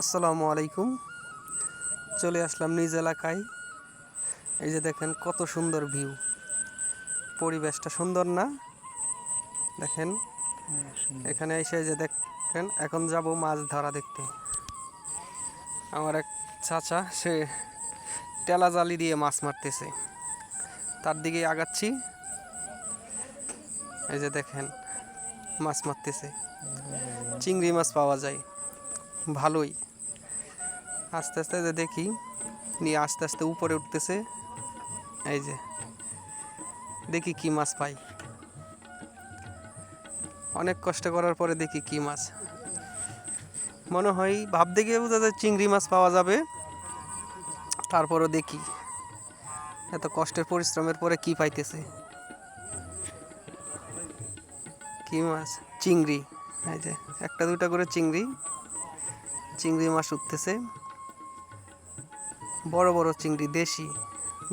আসসালামু আলাইকুম। চলে আসলাম নিজ এলাকায়। এই যে দেখেন কত সুন্দর ভিউ। পরিবেশটা সুন্দর না? দেখেন। এখানে এসে যে দেখেন, এখন যাব মাছ ধরা দেখতে। আমার এক চাচা, সে টেলা জালি দিয়ে মাছ মারতেছে। তার দিকে আগাচ্ছি। এই যে দেখেন, মাছ মারতেছে। চিংড়ি মাছ পাওয়া যায়। ভালোই। আস্তে আস্তে দেখি, নিয়ে আস্তে আস্তে উপরে উঠতেছে। এই যে, দেখি কি মাছ পাই। অনেক কষ্ট করার পরে দেখি কি মাছ। মনে হয় ভাবতে গিয়ে বোঝা চিংড়ি মাছ পাওয়া যাবে। তারপরও দেখি, এত কষ্টের পরিশ্রমের পরে কি পাইতেছে। কি মাছ? চিংড়ি। এই যে, একটা দুটা করে চিংড়ি। চিংড়ি মাছ উঠতেছে। বড় বড় চিংড়ি, দেশি,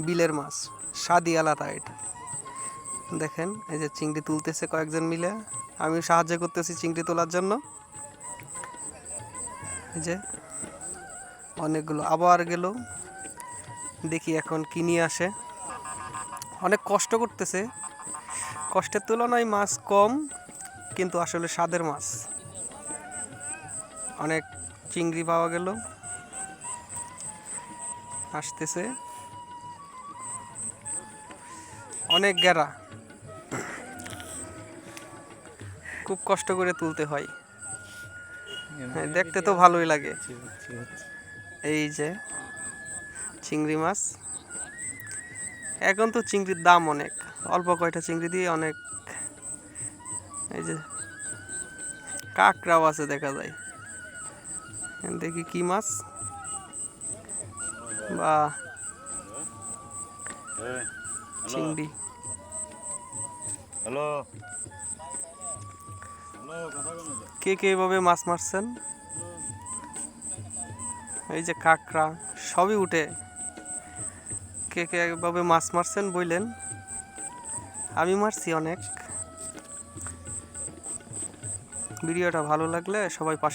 বিলের মাছ স্বাদি আলাদা এটা। দেখেন, এই যে চিংড়ি তুলতেছে কয়েকজন মিলে। আমি সাহায্য করতেছি চিংড়ি তোলার জন্য। এই যে অনেকগুলো আবার গেল। দেখি এখন কি নিয়ে আসে। অনেক কষ্ট করতেছে। কষ্টের তুলনায় মাছ কম, কিন্তু আসলে স্বাদের মাছ। অনেক চিংড়ি পাওয়া গেল। আসতেছে। অনেক গেরা খুব কষ্ট করে তুলতে হয়। হ্যাঁ, দেখতে তো ভালোই লাগে। এই যে চিংড়ি মাছ। এখন তো চিংড়ির দাম অনেক। অল্প কয়টা চিংড়ি দিয়ে অনেক। এই যে কাঁকড়াও আছে দেখা যায়। দেখি কি মাছ। বা চিংড়ি। হ্যালো। কে কে এভাবে মাছ মারছেন? এই যে কাঁকড়া সবই উঠে। কে কে এভাবে মাছ মারছেন বললেন। আমি মারছি অনেক। ভিডিওটা ভালো লাগলে সবাই পাশে